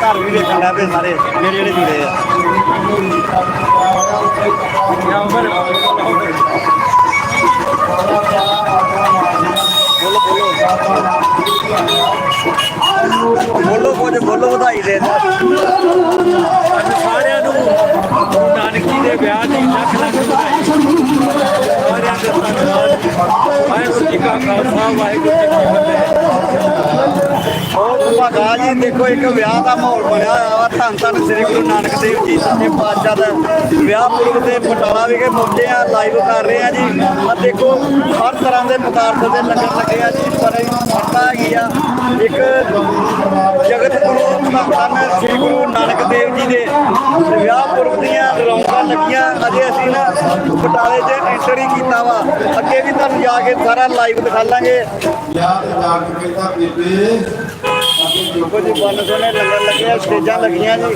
ਘਰ ਵੀ ਦੇਖਣ ਲੱਗ ਪਏ ਸਾਰੇ, ਮੇਰੇ ਜਿਹੜੇ ਜੁੜੇ ਆ। ਬੋਲੋ ਬੋਲੋ ਬੋਲੋ ਕੁਝ ਬੋਲੋ, ਵਧਾਈ ਦੇ ਸਾਰਿਆਂ ਨੂੰ ਗੁਰੂ ਨਾਨਕੀ ਦੇ ਵਿਆਹ ਦੀ ਲੱਖ ਲੱਖ ਵਧਾਈ। ਸਾਰਿਆਂ ਦੇ ਧੰਨਵਾਦ। ਵਾਹਿਗੁਰੂ ਜੀ ਕਾ ਖਾਲਸਾ, ਵਾਹਿਗੁਰੂ ਜੀ ਕੀ ਫਤਿਹ। ਬਹੁਤ ਭਾਗਾ ਜੀ ਦੇਖੋ, ਇੱਕ ਵਿਆਹ ਦਾ ਮਾਹੌਲ ਬਣਿਆ ਹੋਇਆ ਵਾ। ਧੰਨ ਧੰਨ ਸ੍ਰੀ ਗੁਰੂ ਨਾਨਕ ਦੇਵ ਜੀ, ਸੱਚੇ ਪਾਤਸ਼ਾਹ ਦਾ ਵਿਆਹ ਪੁਰਬ ਤੇ ਬਟਾਲਾ ਵਿਖੇ ਪਹੁੰਚੇ ਆ ਲਾਈਵ ਕਰ ਰਹੇ ਆ ਜੀ। ਆ ਦੇਖੋ, ਹਰ ਤਰ੍ਹਾਂ ਦੇ ਪਦਾਰਥ ਦੇ ਲੰਗਰ ਲੱਗੇ ਆ ਜੀ, ਪਰ ਮਰਤਾ ਹੈਗੀ ਆ। ਇੱਕ ਜਗਤ ਗੁਰੂ ਧੰਨ ਸ੍ਰੀ ਗੁਰੂ ਨਾਨਕ ਦੇਵ ਜੀ ਦੇ ਵਿਆਹ ਪੁਰਬ ਦੀਆਂ ਲੱਗੀਆਂ ਅਜੇ ਅਸੀਂ ਨਾ ਬਟਾਲੇ 'ਚ ਐਂਟਰ ਹੀ ਕੀਤਾ ਵਾ ਅੱਗੇ ਵੀ ਤੁਹਾਨੂੰ ਜਾ ਕੇ ਸਾਰਾ ਲਾਈਵ ਦਿਖਾ ਲਾਂਗੇ। ਯਾਦ ਜਾ ਕੇ ਕਹਿੰਦਾ ਬੀਬੀ। ਕੁਝ ਬੰਨ ਸੋਨੇ ਲੰਗਰ ਲੱਗੇ ਆ ਸਟੇਜਾਂ ਲੱਗੀਆਂ ਜੀ।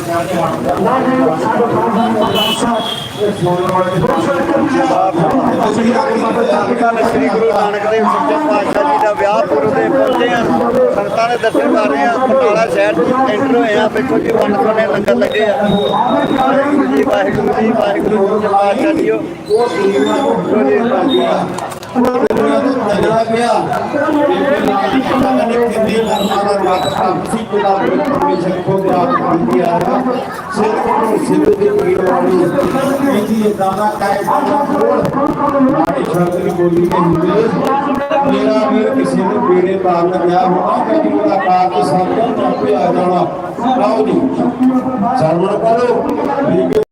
ਸ੍ਰੀ ਗੁਰੂ ਨਾਨਕ ਦੇਵ ਸੱਚੇ ਪਾਤਸ਼ਾਹ ਜੀ ਦਾ ਵਿਆਹ ਪੁਰਬ ਦੇ ਪਹੁੰਚੇ ਆ, ਸੰਗਤਾਂ ਦੇ ਦਰਸ਼ਨ ਕਰ ਰਹੇ ਆ ਬਟਾਲਾ ਸ਼ਹਿਰ ਐਂਟਰ ਹੋਏ ਆ, ਵੇਖੋ ਜੀ ਬੰਨ ਸੋਨੇ ਲੰਗਰ ਲੱਗੇ ਆ। ਵਾਹਿਗੁਰੂ ਜੀ ਵਾਹਿਗੁਰੂ ਜੀ ਵਾਹਿਗੁਰੂ ਜੀ ਪਾਤਸ਼ਾਹ ਜੀਓ ਜੋ ਪਿਆ ਪਤਾ ਕਿੰਨੀ ਕਰਨਾ ਦਾ ਸੀ ਕੋਲਾ ਪਰਮੇਸ਼ਰ ਕੋ ਪ੍ਰਾਪਤ ਹੁੰਦੀ ਆ ਸਿਰ ਕੋ ਸਿਰ ਦੀ ਪੀੜ ਵਾਲੀ ਇਹਦੀ ਦਾਦਾ ਕਾਇ ਬਾਬਾ ਕੋਲ ਮਾੜੀ ਸ਼ਬਦ ਦੀ ਬੋਲੀ ਕੇ ਹੁੰਦੇ। ਮੇਰਾ ਵੀਰ ਕਿਸੇ ਨੂੰ ਬੇੜੇ ਪਾਰ ਲੱਗਿਆ ਹੋਣਾ ਕਿ ਉਹਦਾ ਕਾਰਜ ਸਭ ਤੋਂ ਆਪੇ ਆ ਜਾਣਾ। ਲਓ ਜੀ। ਸਰਵਣ ਕਰੋ।